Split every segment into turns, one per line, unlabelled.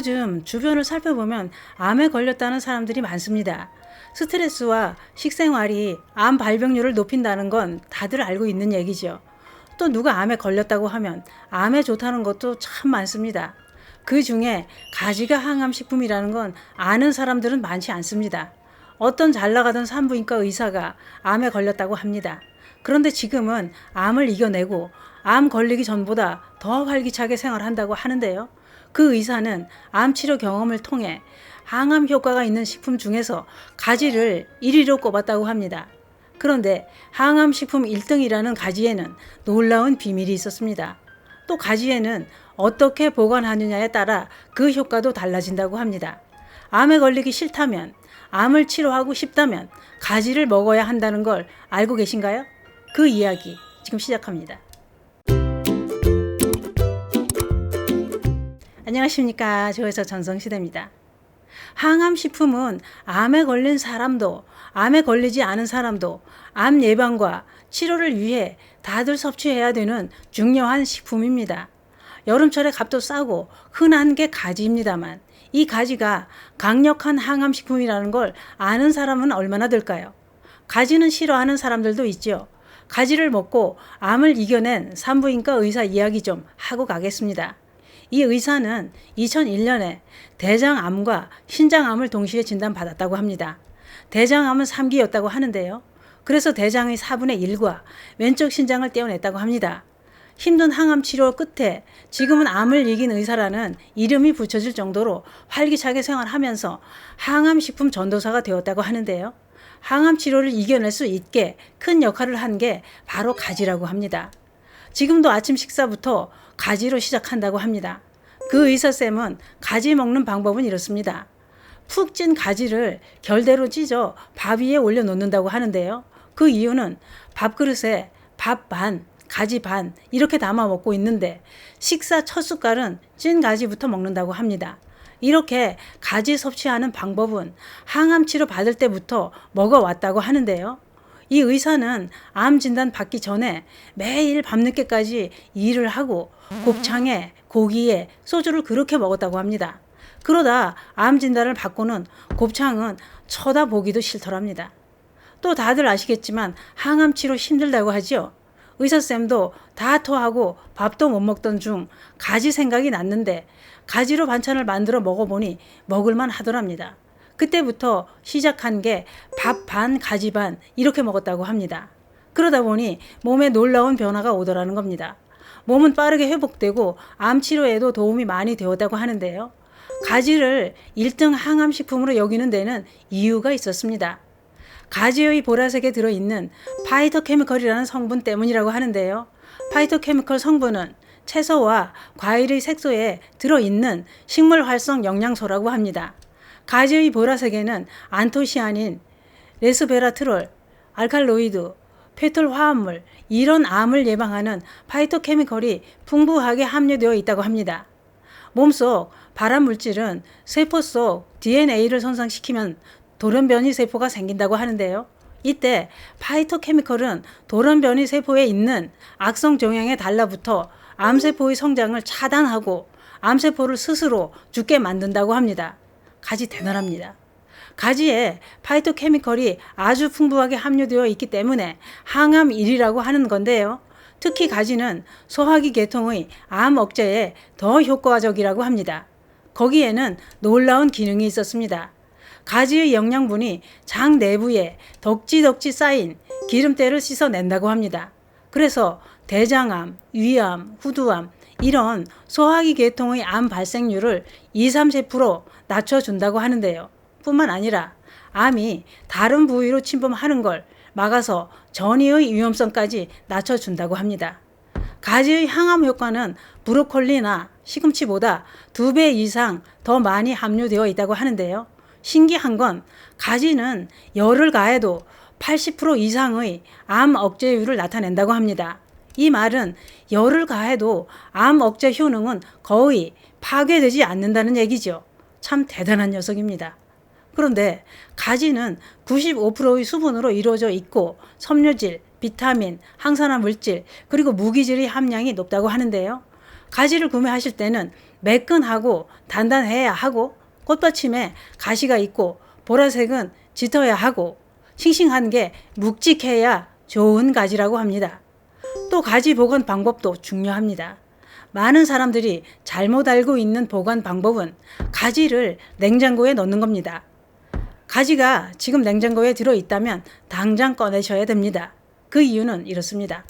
요즘 주변을 살펴보면 암에 걸렸다는 사람들이 많습니다. 스트레스와 식생활이 암 발병률을 높인다는 건 다들 알고 있는 얘기죠. 또 누가 암에 걸렸다고 하면 암에 좋다는 것도 참 많습니다. 그 중에 가지가 항암 식품이라는 건 아는 사람들은 많지 않습니다. 어떤 잘 나가던 산부인과 의사가 암에 걸렸다고 합니다. 그런데 지금은 암을 이겨내고 암 걸리기 전보다 더 활기차게 생활한다고 하는데요. 그 의사는 암 치료 경험을 통해 항암 효과가 있는 식품 중에서 가지를 1위로 꼽았다고 합니다. 그런데 항암 식품 1등이라는 가지에는 놀라운 비밀이 있었습니다. 또 가지에는 어떻게 보관하느냐에 따라 그 효과도 달라진다고 합니다. 암에 걸리기 싫다면, 암을 치료하고 싶다면 가지를 먹어야 한다는 걸 알고 계신가요? 그 이야기 지금 시작합니다. 안녕하십니까. 조회서 전성시대입니다. 항암식품은 암에 걸린 사람도, 암에 걸리지 않은 사람도 암 예방과 치료를 위해 다들 섭취해야 되는 중요한 식품입니다. 여름철에 값도 싸고 흔한 게 가지입니다만 이 가지가 강력한 항암식품이라는 걸 아는 사람은 얼마나 될까요? 가지는 싫어하는 사람들도 있죠. 가지를 먹고 암을 이겨낸 산부인과 의사 이야기 좀 하고 가겠습니다. 이 의사는 2001년에 대장암과 신장암을 동시에 진단받았다고 합니다. 대장암은 3기였다고 하는데요. 그래서 대장의 4분의 1과 왼쪽 신장을 떼어냈다고 합니다. 힘든 항암 치료 끝에 지금은 암을 이긴 의사라는 이름이 붙여질 정도로 활기차게 생활하면서 항암 식품 전도사가 되었다고 하는데요. 항암 치료를 이겨낼 수 있게 큰 역할을 한 게 바로 가지라고 합니다. 지금도 아침 식사부터 가지로 시작한다고 합니다. 그 의사쌤은 가지 먹는 방법은 이렇습니다. 푹 찐 가지를 결대로 찢어 밥 위에 올려놓는다고 하는데요. 그 이유는 밥그릇에 밥 반, 가지 반 이렇게 담아 먹고 있는데 식사 첫 숟갈은 찐 가지부터 먹는다고 합니다. 이렇게 가지 섭취하는 방법은 항암 치료 받을 때부터 먹어왔다고 하는데요. 이 의사는 암 진단 받기 전에 매일 밤늦게까지 일을 하고 곱창에 고기에 소주를 그렇게 먹었다고 합니다. 그러다 암 진단을 받고는 곱창은 쳐다보기도 싫더랍니다. 또 다들 아시겠지만 항암 치료 힘들다고 하지요. 의사쌤도 다 토하고 밥도 못 먹던 중 가지 생각이 났는데 가지로 반찬을 만들어 먹어보니 먹을만 하더랍니다. 그때부터 시작한 게 밥 반, 가지 반 이렇게 먹었다고 합니다. 그러다 보니 몸에 놀라운 변화가 오더라는 겁니다. 몸은 빠르게 회복되고 암 치료에도 도움이 많이 되었다고 하는데요. 가지를 1등 항암 식품으로 여기는 데는 이유가 있었습니다. 가지의 보라색에 들어있는 파이토케미컬이라는 성분 때문이라고 하는데요. 파이토케미컬 성분은 채소와 과일의 색소에 들어있는 식물 활성 영양소라고 합니다. 가지의 보라색에는 안토시아닌, 레스베라트롤, 알칼로이드, 페톨 화합물 이런 암을 예방하는 파이토케미컬이 풍부하게 함유되어 있다고 합니다. 몸속 발암 물질은 세포 속 DNA를 손상시키면 돌연변이 세포가 생긴다고 하는데요. 이때 파이토케미컬은 돌연변이 세포에 있는 악성 종양에 달라붙어 암세포의 성장을 차단하고 암세포를 스스로 죽게 만든다고 합니다. 가지 대단합니다. 가지에 파이토케미컬이 아주 풍부하게 함유되어 있기 때문에 항암 1이라고 하는 건데요. 특히 가지는 소화기 계통의 암 억제에 더 효과적이라고 합니다. 거기에는 놀라운 기능이 있었습니다. 가지의 영양분이 장 내부에 덕지덕지 쌓인 기름때를 씻어낸다고 합니다. 그래서 대장암, 위암, 후두암 이런 소화기 계통의 암 발생률을 2, 30% 낮춰준다고 하는데요. 뿐만 아니라 암이 다른 부위로 침범하는 걸 막아서 전이의 위험성까지 낮춰준다고 합니다. 가지의 항암 효과는 브로콜리나 시금치보다 두 배 이상 더 많이 함유되어 있다고 하는데요. 신기한 건 가지는 열을 가해도 80% 이상의 암 억제율을 나타낸다고 합니다. 이 말은 열을 가해도 암 억제 효능은 거의 파괴되지 않는다는 얘기죠. 참 대단한 녀석입니다. 그런데 가지는 95%의 수분으로 이루어져 있고 섬유질, 비타민, 항산화 물질, 그리고 무기질의 함량이 높다고 하는데요. 가지를 구매하실 때는 매끈하고 단단해야 하고 꽃받침에 가시가 있고 보라색은 짙어야 하고 싱싱한 게 묵직해야 좋은 가지라고 합니다. 또 가지 보관 방법도 중요합니다. 많은 사람들이 잘못 알고 있는 보관 방법은 가지를 냉장고에 넣는 겁니다. 가지가 지금 냉장고에 들어 있다면 당장 꺼내셔야 됩니다. 그 이유는 이렇습니다.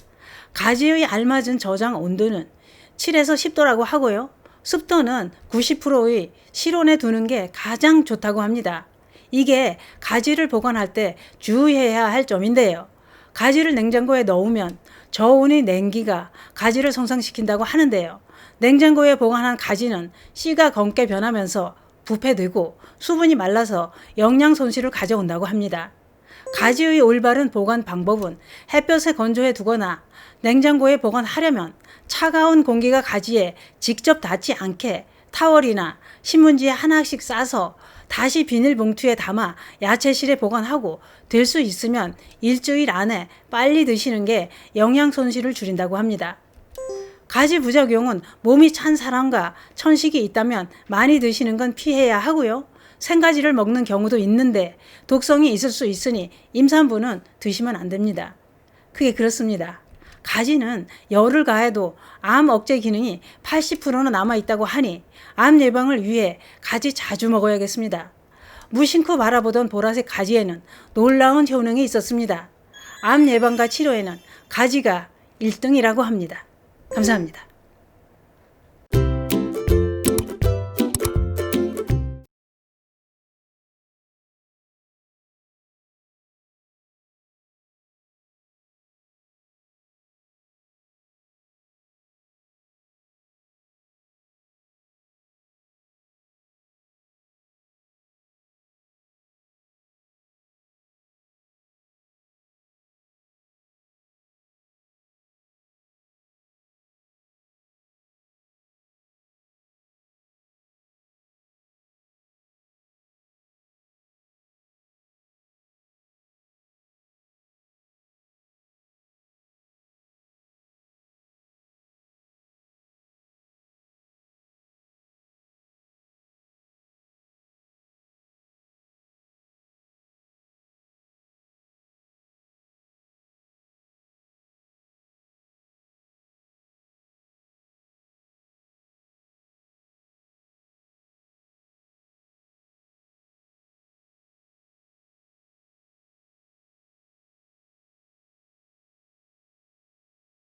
가지의 알맞은 저장 온도는 7에서 10도라고 하고요. 습도는 90%의 실온에 두는 게 가장 좋다고 합니다. 이게 가지를 보관할 때 주의해야 할 점인데요. 가지를 냉장고에 넣으면 저온의 냉기가 가지를 손상시킨다고 하는데요. 냉장고에 보관한 가지는 씨가 검게 변하면서 부패되고 수분이 말라서 영양 손실을 가져온다고 합니다. 가지의 올바른 보관 방법은 햇볕에 건조해 두거나 냉장고에 보관하려면 차가운 공기가 가지에 직접 닿지 않게 타월이나 신문지에 하나씩 싸서 다시 비닐봉투에 담아 야채실에 보관하고 될 수 있으면 일주일 안에 빨리 드시는 게 영양 손실을 줄인다고 합니다. 가지 부작용은 몸이 찬 사람과 천식이 있다면 많이 드시는 건 피해야 하고요. 생가지를 먹는 경우도 있는데 독성이 있을 수 있으니 임산부는 드시면 안 됩니다. 그게 그렇습니다. 가지는 열을 가해도 암 억제 기능이 80%는 남아 있다고 하니 암 예방을 위해 가지 자주 먹어야겠습니다. 무심코 바라보던 보라색 가지에는 놀라운 효능이 있었습니다. 암 예방과 치료에는 가지가 1등이라고 합니다. 감사합니다.